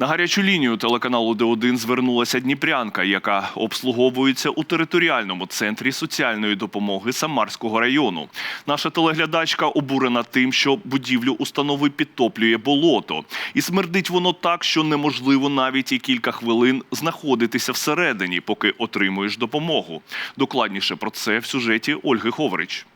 На гарячу лінію телеканалу Д1 звернулася Дніпрянка, яка обслуговується у територіальному центрі соціальної допомоги Самарського району. Наша телеглядачка обурена тим, що будівлю установи підтоплює болото, і смердить воно так, що неможливо навіть і кілька хвилин знаходитися всередині, поки отримуєш допомогу. Докладніше про це в сюжеті Ольги Ховрич.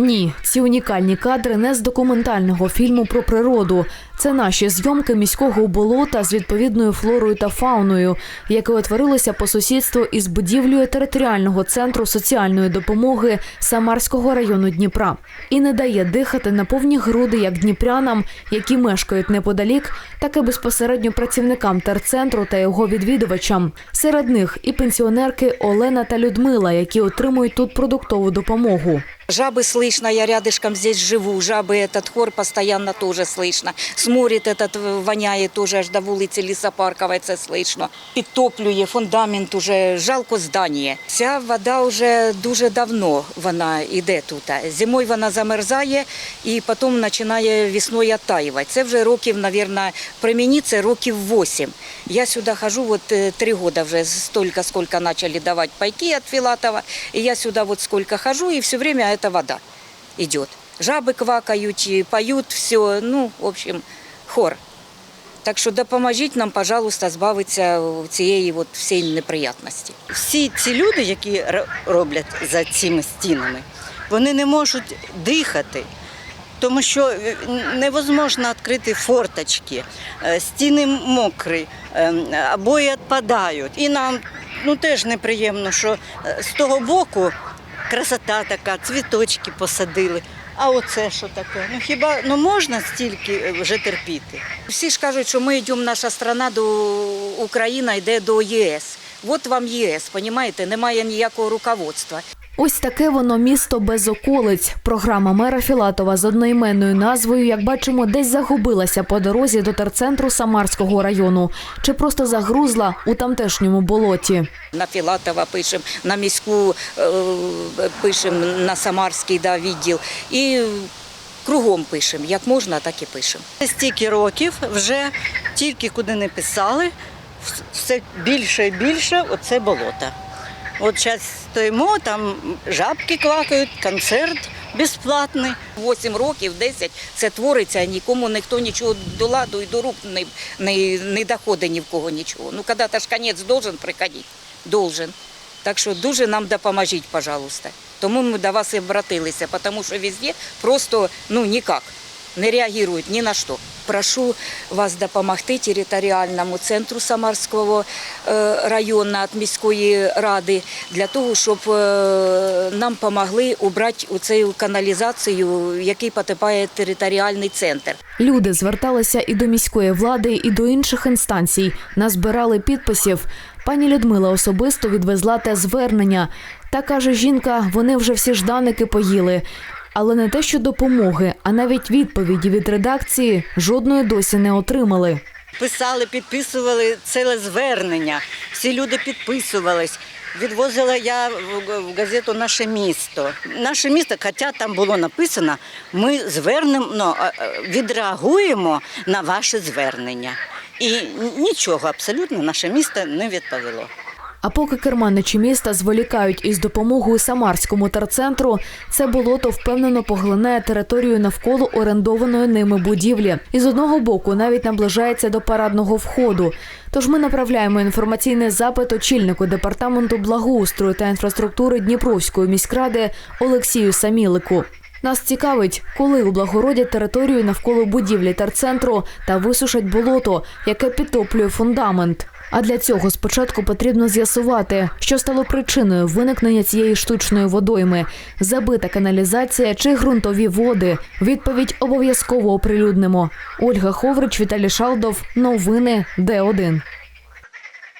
Ні, ці унікальні кадри не з документального фільму про природу. Це наші зйомки міського болота з відповідною флорою та фауною, яке утворилося по сусідству із будівлею територіального центру соціальної допомоги Самарського району Дніпра і не дає дихати на повні груди як дніпрянам, які мешкають неподалік, так і безпосередньо працівникам терцентру та його відвідувачам. Серед них і пенсіонерки Олена та Людмила, які отримують тут продуктову допомогу. Жабы слышно, я рядышком здесь живу, жабы этот хор постоянно тоже слышно. Сморит этот э, воняет тоже аж до вулиці Лісопаркової, це слышно. Підтоплює фундамент уже, жалко здання. Ця вода вже дуже давно вона йде тут. Зимою вона замерзає і потім починає весною оттаювати. Це вже років, мабуть, при мені це років 8. Я сюди хожу вот э, три года вже столько, сколько начали давати пайки от Филатова. И я сюда вот сколько хожу, и все время эта вода идет. Жабы квакают, и поют, все, ну, в общем, хор. Так що допоможіть нам, пожалуйста, збавитися цієї от всієї неприятності. всі ці люди, які роблять за цими стінами, вони не можуть дихати, тому що е, невозможно відкрити форточки, е, стіни мокрі, е, обої відпадають. І нам ну, теж неприємно, що е, з того боку красота така, цвіточки посадили. А оце що таке? Ну хіба ну можна стільки е, вже терпіти? Всі ж кажуть, що ми йдемо, наша страна до Україна йде до ЄС. От вам ЄС, понімаєте, немає ніякого руководства. Ось таке воно місто без околиць. Програма мера Філатова з одноіменною назвою, як бачимо, десь загубилася по дорозі до терцентру Самарського району чи просто загрузла у тамтешньому болоті. На Філатова пишемо, на міську е, пишемо, на Самарський да, відділ. І кругом пишемо. Як можна, так і пишемо. Стільки років вже тільки куди не писали, все більше і більше оце болото. От зараз стоїмо, там жабки квакають, концерт безплатний. 8 років, 10 це твориться, нікому ніхто нічого до ладу і до рук не, не, не доходить ні в кого нічого. Ну, коли-то ж конець должен приходити. Должен. Так що дуже нам допоможіть, пожалуйста. Тому ми до вас і обратилися, тому що везде просто ну ніяк не реагують ні на що. Прошу вас допомогти територіальному центру Самарського е, району від міської ради для того, щоб е, нам допомогли убрати у цю каналізацію, який потипає територіальний центр. Люди зверталися і до міської влади, і до інших інстанцій. Назбирали підписів. Пані Людмила особисто відвезла те звернення. Та каже жінка, вони вже всі жданики поїли. Але не те, що допомоги, а навіть відповіді від редакції жодної досі не отримали. Писали, підписували ціле звернення. Всі люди підписувались. Відвозила я в газету Наше місто. Наше місто, хоча там було написано, ми звернемо, ну, відреагуємо на ваше звернення. І нічого абсолютно наше місто не відповіло. А поки керманичі міста зволікають із допомогою Самарському терцентру, це болото впевнено поглинає територію навколо орендованої ними будівлі. І з одного боку навіть наближається до парадного входу. Тож ми направляємо інформаційний запит очільнику департаменту благоустрою та інфраструктури Дніпровської міськради Олексію Самілику. Нас цікавить, коли облагородять територію навколо будівлі терцентру та висушать болото, яке підтоплює фундамент. А для цього спочатку потрібно з'ясувати, що стало причиною виникнення цієї штучної водойми: забита каналізація чи ґрунтові води. Відповідь обов'язково оприлюднимо. Ольга Ховрич, Віталій Шалдов. Новини Д1.